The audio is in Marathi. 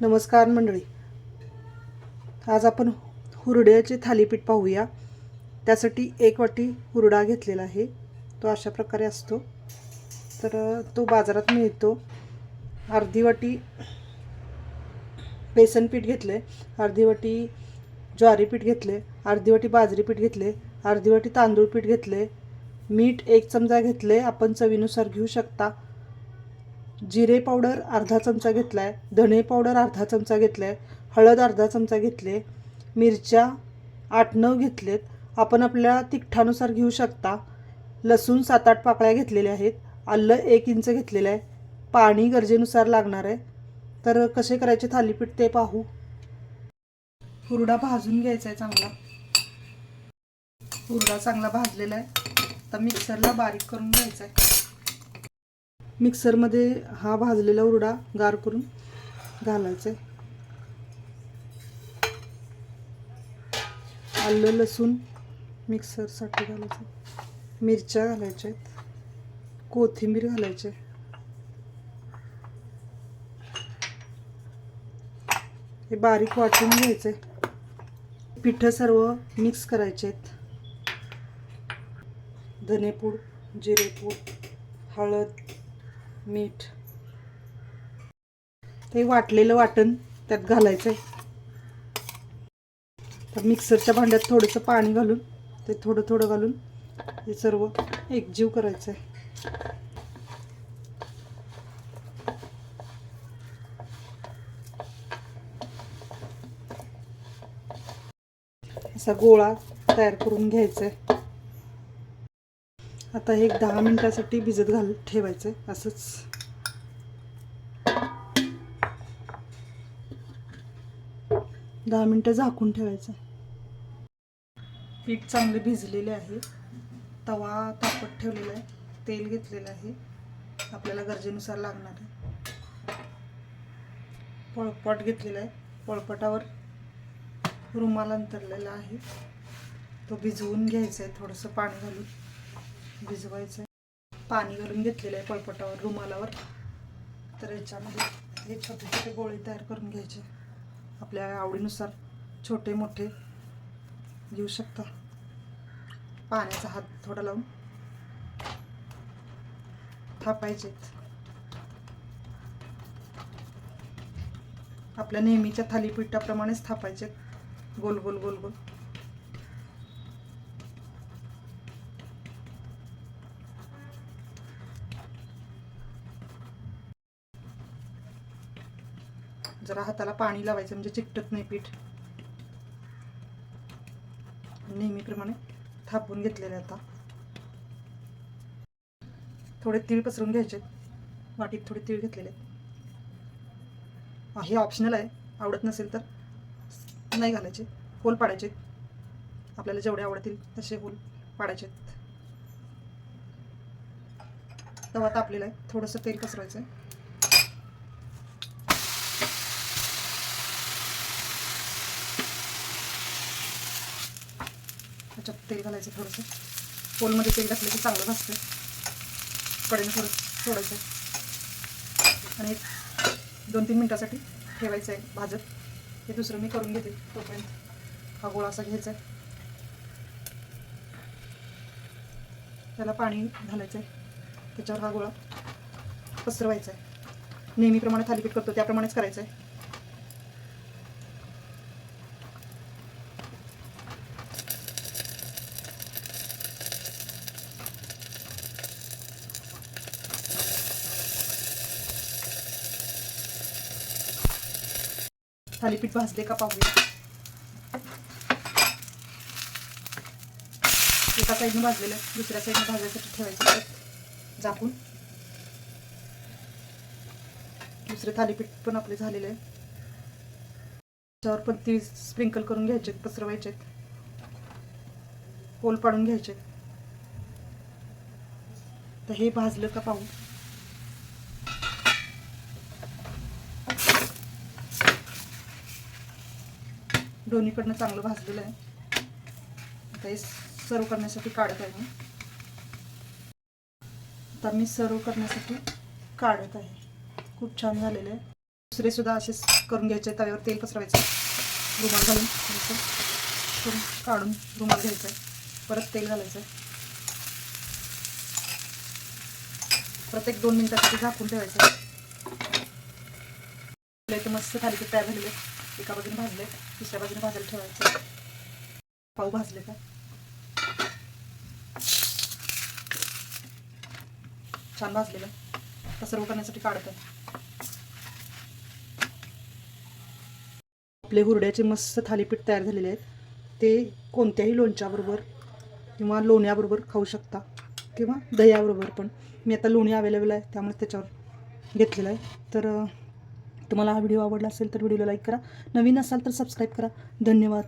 नमस्कार मंडळी. आज आपण हुरड्याचे थालीपीठ पाहूया. त्यासाठी एक वाटी हुरडा घेतलेला आहे. तो अशा प्रकारे असतो. तर तो बाजारात मिळतो. अर्धी वाटी बेसन पीठ घेतले अर्धी वाटी ज्वारी पीठ घेतले अर्धी वाटी बाजरी पीठ घेतले अर्धी वाटी तांदूळ पीठ घेतले मीठ एक चमचा घेतले आपण चवीनुसार घेऊ शकता. जिरे पावडर अर्धा चमचा घेतला आहे धणे पावडर अर्धा चमचा घेतला आहे हळद अर्धा चमचा घेतले मिरच्या आठ नऊ घेतलेत. आपण आपल्या तिखटानुसार घेऊ शकता. लसूण सात आठ पाकळ्या घेतलेल्या आहेत. आलं एक इंच घेतलेलं आहे. पाणी गरजेनुसार लागणार आहे. तर कसे करायचे थालीपीठ ते पाहू. हुरडा भाजून घ्यायचा आहे चांगला. हुरडा चांगला भाजलेला आहे. आता मिक्सरला बारीक करून घ्यायचा आहे. मिक्सरमध्ये हा भाजलेला उरडा गार करून घालायचा आहे. आलं लसूण मिक्सरसाठी घालायचं मिरच्या घालायच्या आहेत. कोथिंबीर घालायची हे बारीक वाटून घ्यायचं आहे. पिठं सर्व मिक्स करायचे आहेत. धनेपूड जिरेपूड हळद मीठ. ते वाटलेलं वाटण त्यात घालायचं आहे तर मिक्सरच्या भांड्यात थोडंसं पाणी घालून ते थोडं थोडं घालून हे सर्व एकजीव करायचं आहे असा गोळा तयार करून घ्यायचा आहे आता एक दहा मिनिटासाठी भिजत घाल ठेवायचं आहे असंच. दहा मिनटं झाकून ठेवायचं. पीठ चांगले भिजलेले आहे. तवा तापत ठेवलेला आहे. तेल घेतलेलं आहे. आपल्याला गरजेनुसार लागणार आहे. पळपट घेतलेला आहे. पळपटावर रुमाल अंतरलेला आहे. तो भिजवून घ्यायचा आहे. थोडंसं पाणी घालून. भिजवायचं आहे पाणी घालून घेतलेलं आहे पळपटावर रुमालावर. तर याच्यामध्ये हे छोटे छोटे गोळे तयार करून घ्यायचे. आपल्या आवडीनुसार छोटे मोठे घेऊ शकता. पाण्याचा हात थोडा लावून थापायचेत. आपल्या नेहमीच्या थालीपीठाप्रमाणेच थापायचे गोल गोल गोल गोल. जरा हाताला पाणी लावायचं म्हणजे चिकटत नाही पीठ. नेहमीप्रमाणे थापून घेतलेले आता. थोडे तीळ पसरून घ्यायचे. वाटीत थोडे तीळ घेतलेले हे ऑप्शनल आहे. आवडत नसेल तर नाही घालायचे. होल पाडायचे. आपल्याला जेवढे आवडतील तसे होल पाडायचे तवा तापलेला आहे. थोडंसं तेल पसरायचं आहे त्याच्यात तेल घालायचं थोडंसं. पोलमध्ये तेल घातलं की चांगलं भाजतं कडेनं थोडं सोडायचं आणि एक दोन तीन मिनटासाठी ठेवायचं आहे भाजत. हे दुसरं मी करून घेते तोपर्यंत. हा गोळा असा घ्यायचा आहे. त्याला पाणी घालायचं आहे त्याच्यावर हा गोळा पसरवायचा आहे. नेहमीप्रमाणे थालीपीठ करतो त्याप्रमाणेच करायचं आहे थालीपीठ भाजले का पाहूया. एका साईडनं भाजलेलं आहे, दुसऱ्या साईडनं भाजायसाठी ठेवायचं झाकून. दुसरे थालीपीठ पण आपले झालेले आहे. त्याच्यावर पण ती स्प्रिंकल करून घ्यायचे पसरवायचे होल पाडून घ्यायचे तर हे भाजलं का पाहू दोन्हीकडनं चांगलं भाजलेलं आहे. आता हे सर्व करण्यासाठी काढत आहे मी. आता मी सर्व करण्यासाठी काढत आहे. खूप छान झालेलं आहे. दुसरे सुद्धा असेच करून घ्यायचे तव्यावर तेल पसरवायचं. रुमाल घालून असं करून काढून रुमाल घ्यायचा परत तेल घालायचं परत एक दोन मिनिटासाठी झाकून ठेवायचं मस्त थालीपीठ तयार झालेले एका बाजूने भाजले दुसऱ्या बाजूने भाजायला ठेवायचं. पाव भाजले का? छान भाजलेलं. आता सर्व करण्यासाठी काढतो आपले हुरड्याचे मस्त थालीपीठ तयार झालेले आहेत. ते कोणत्याही लोणच्याबरोबर किंवा लोण्याबरोबर खाऊ शकता किंवा दह्याबरोबर पण. मी आता लोणी अवेलेबल आहे त्यामुळे त्याच्यावर घेतलेलं आहे. तर तुम्हाला हा व्हिडिओ आवडला असेल तर व्हिडिओला लाईक करा. नवीन असाल तर सबस्क्राईब करा. धन्यवाद.